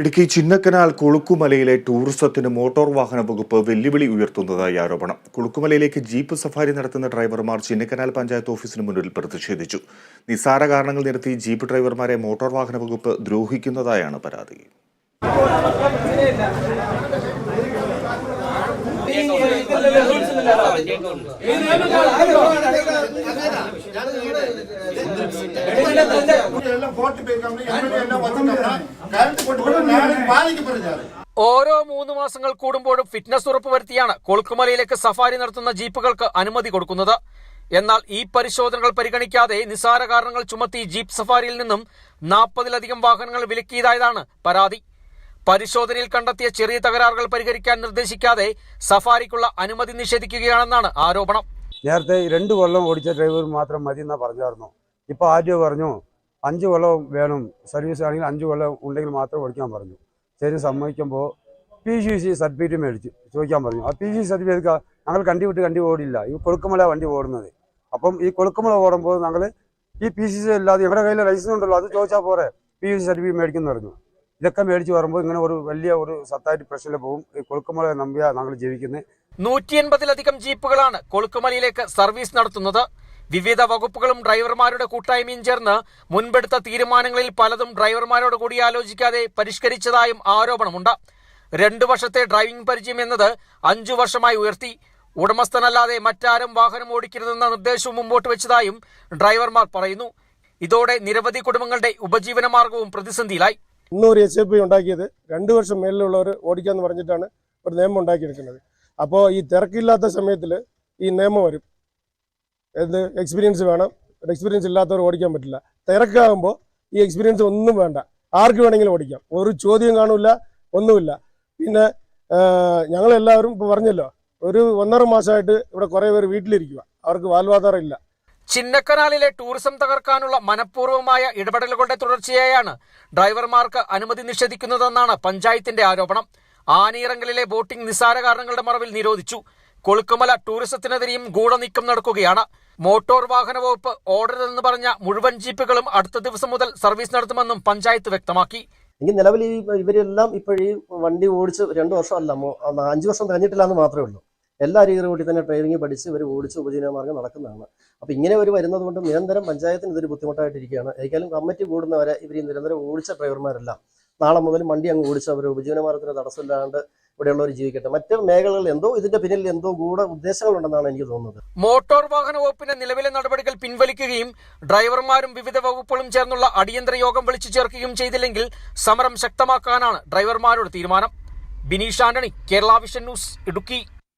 ഇടുക്കി ചിന്നക്കനാൽ കുളുക്കുമലയിലെ ടൂറിസത്തിന് മോട്ടോർ വാഹന വകുപ്പ് വെല്ലുവിളി ഉയർത്തുന്നതായി ആരോപണം. കുളുക്കുമലയിലേക്ക് ജീപ്പ് സഫാരി നടത്തുന്ന ഡ്രൈവർമാർ ചിന്നക്കനാൽ പഞ്ചായത്ത് ഓഫീസിന് മുന്നിൽ പ്രതിഷേധിച്ചു. നിസ്സാര കാരണങ്ങൾ നിരത്തി ജീപ്പ് ഡ്രൈവർമാരെ മോട്ടോർ വാഹന വകുപ്പ് ദ്രോഹിക്കുന്നതായാണ് പരാതി. ഓരോ മൂന്ന് മാസങ്ങൾ കൂടുമ്പോഴും ഫിറ്റ്നസ് ഉറപ്പ് വരുത്തിയാണ് കൊളുക്കുമലയിലേക്ക് സഫാരി നടത്തുന്ന ജീപ്പുകൾക്ക് അനുമതി കൊടുക്കുന്നത്. എന്നാൽ ഈ പരിശോധനകൾ പരിഗണിക്കാതെ നിസാര കാരണങ്ങൾ ചുമത്തി ജീപ്പ് സഫാരിയിൽ നിന്നും നാൽപ്പതിലധികം വാഹനങ്ങൾ വിലക്കിയതായതാണ് പരാതി. പരിശോധനയിൽ കണ്ടെത്തിയ ചെറിയ തകരാറുകൾ പരിഹരിക്കാൻ നിർദ്ദേശിക്കാതെ സഫാരിക്കുള്ള അനുമതി നിഷേധിക്കുകയാണെന്നാണ് ആരോപണം. നേരത്തെ രണ്ടു കൊല്ലം ഓടിച്ച ഡ്രൈവർ മാത്രം മതി എന്നാ പറഞ്ഞായിരുന്നു ഇപ്പൊ ആദ്യം പറഞ്ഞു അഞ്ച് കൊല്ലം വേണം സർവീസ് ആണെങ്കിൽ അഞ്ച് കൊല്ലം ഉണ്ടെങ്കിൽ മാത്രം ഓടിക്കാൻ പറഞ്ഞു. ശരി സമ്മതിക്കുമ്പോൾ പി സി സി സർട്ടിഫിക്കറ്റ് മേടിച്ചു ചോദിക്കാൻ പറഞ്ഞു. ആ പി സി സർട്ടിഫിക്കറ്റ് ഞങ്ങൾ കണ്ടി വിട്ട് കണ്ടി ഓടില്ല. ഈ കൊളുക്കുമല വണ്ടി ഓടുന്നത്. അപ്പം ഈ കൊളുക്കുമല ഓടുമ്പോൾ ഞങ്ങൾ ഈ പി സി സി ഇല്ലാതെ ഞങ്ങളുടെ കയ്യിൽ ലൈസൻസ് ഉണ്ടല്ലോ അത് ചോദിച്ചാൽ പോരെ? പി സി സർട്ടിഫിക്കറ്റ് മേടിക്കുന്നു പറഞ്ഞു. ഇതൊക്കെ മേടിച്ച് വരുമ്പോൾ ഇങ്ങനെ ഒരു വലിയ ഒരു സത്തായിട്ട് പ്രശ്നത്തിൽ പോകും. ഈ കൊളുക്കുമല നമ്പിയാണ് ഞങ്ങൾ ജീവിക്കുന്നത് നൂറ്റി എൺപതിലധികം ജീപ്പുകളാണ് കൊളുക്കുമലയിലേക്ക് സർവീസ് നടത്തുന്നത്. വിവിധ വകുപ്പുകളും ഡ്രൈവർമാരുടെ കൂട്ടായ്മയും ചേർന്ന് മുൻപെടുത്ത തീരുമാനങ്ങളിൽ പലതും ഡ്രൈവർമാരോട് കൂടി ആലോചിക്കാതെ പരിഷ്കരിച്ചതായും ആരോപണമുണ്ട്. രണ്ടു വർഷത്തെ ഡ്രൈവിംഗ് പരിചയം എന്നത് അഞ്ചു വർഷമായി ഉയർത്തി. ഉടമസ്ഥനല്ലാതെ മറ്റാരും വാഹനം ഓടിക്കരുതെന്ന നിർദ്ദേശവും മുമ്പോട്ട് വെച്ചതായും ഡ്രൈവർമാർ പറയുന്നു. ഇതോടെ നിരവധി കുടുംബങ്ങളുടെ ഉപജീവന മാർഗവും പ്രതിസന്ധിയിലായി. ഇന്നൊരു എസ് എ പി ഉണ്ടാക്കിയത് രണ്ടു വർഷം മേലിലുള്ളവർ ഓടിക്കാന്ന് പറഞ്ഞിട്ടാണ് ഒരു നിയമം ഉണ്ടാക്കിയെടുക്കുന്നത്. അപ്പോൾ ഈ തിരക്കില്ലാത്ത സമയത്തിൽ ഈ നിയമം വരും. എന്ത് എക്സ്പീരിയൻസ് വേണം? ഒരു എക്സ്പീരിയൻസ് ഇല്ലാത്തവർ ഓടിക്കാൻ പറ്റില്ല. തിരക്കാകുമ്പോൾ ഈ എക്സ്പീരിയൻസ് ഒന്നും വേണ്ട. ആർക്ക് വേണമെങ്കിലും ഓടിക്കാം. ഒരു ചോദ്യം കാണില്ല ഒന്നുമില്ല. പിന്നെ ഞങ്ങളെല്ലാവരും ഇപ്പോൾ പറഞ്ഞല്ലോ ഒരു ഒന്നര മാസമായിട്ട് ഇവിടെ കുറേ പേര് വീട്ടിലിരിക്കുക അവർക്ക് വാൽവാധാരം ഇല്ല ചിന്നക്കനാലിലെ ടൂറിസം തകർക്കാനുള്ള മനഃപൂർവമായ ഇടപെടലുകളുടെ തുടർച്ചയായാണ് ഡ്രൈവർമാർക്ക് അനുമതി നിഷേധിക്കുന്നതെന്നാണ് പഞ്ചായത്തിന്റെ ആരോപണം. ആനയിറങ്കലിലെ ബോട്ടിംഗ് നിസ്സാര കാരണങ്ങളുടെ മറവിൽ നിരോധിച്ചു. കൊളുക്കുമല ടൂറിസത്തിനെതിരെയും ഗൂഢനീക്കം നടക്കുകയാണ്. മോട്ടോർ വാഹന വകുപ്പ് ഓർഡർ എന്ന് പറഞ്ഞ മുഴുവൻ ജീപ്പുകളും അടുത്ത ദിവസം മുതൽ സർവീസ് നടത്തുമെന്നും പഞ്ചായത്ത് വ്യക്തമാക്കി. എങ്കിൽ നിലവിൽ ഈ ഇവരെല്ലാം ഇപ്പോഴീ വണ്ടി ഓടിച്ച് രണ്ട് വർഷമല്ല അഞ്ച് വർഷം കഴിഞ്ഞിട്ടില്ല എന്ന് മാത്രമേ ഉള്ളൂ. എല്ലാ ഈ റൂട്ടിൽ തന്നെ ട്രെയിനിങ് പഠിച്ച് ഇവർ ഓടിച്ച് ഉപജീവനമാർഗം നടക്കുന്നതാണ്. അപ്പോൾ ഇങ്ങനെ ഒരു വരുന്നത് കൊണ്ട് നിരന്തരം പഞ്ചായത്തിന് ഇതൊരു ബുദ്ധിമുട്ടായിട്ടിരിക്കുകയാണ്. ഏതായാലും കമ്മിറ്റി കൂടുന്നവരെ ഇവർ നിരന്തരം ഓടിച്ച ഡ്രൈവർമാരെല്ലാം നാളെ മുതൽ വണ്ടി അങ്ങ് ഓടിച്ച് അവർ ഉപജീവനമാർഗത്തിന് തടസ്സമില്ലാണ്ട് ഇവിടെയുള്ളവർ ജീവിക്കട്ടെ. മറ്റ് മേഖലകളിൽ എന്തോ ഇതിന്റെ പിന്നിൽ എന്തോ ഗൂഢ ഉദ്ദേശങ്ങളുണ്ടെന്നാണ് എനിക്ക് തോന്നുന്നത്. മോട്ടോർ വാഹന വകുപ്പിന്റെ നിലവിലെ നടപടികൾ പിൻവലിക്കുകയും ഡ്രൈവർമാരും വിവിധ വകുപ്പുകളും ചേർന്നുള്ള അടിയന്തര യോഗം വിളിച്ചു ചേർക്കുകയും ചെയ്തില്ലെങ്കിൽ സമരം ശക്തമാക്കാനാണ് ഡ്രൈവർമാരുടെ തീരുമാനം. Bineesh Antony Kerala vision news Idukki.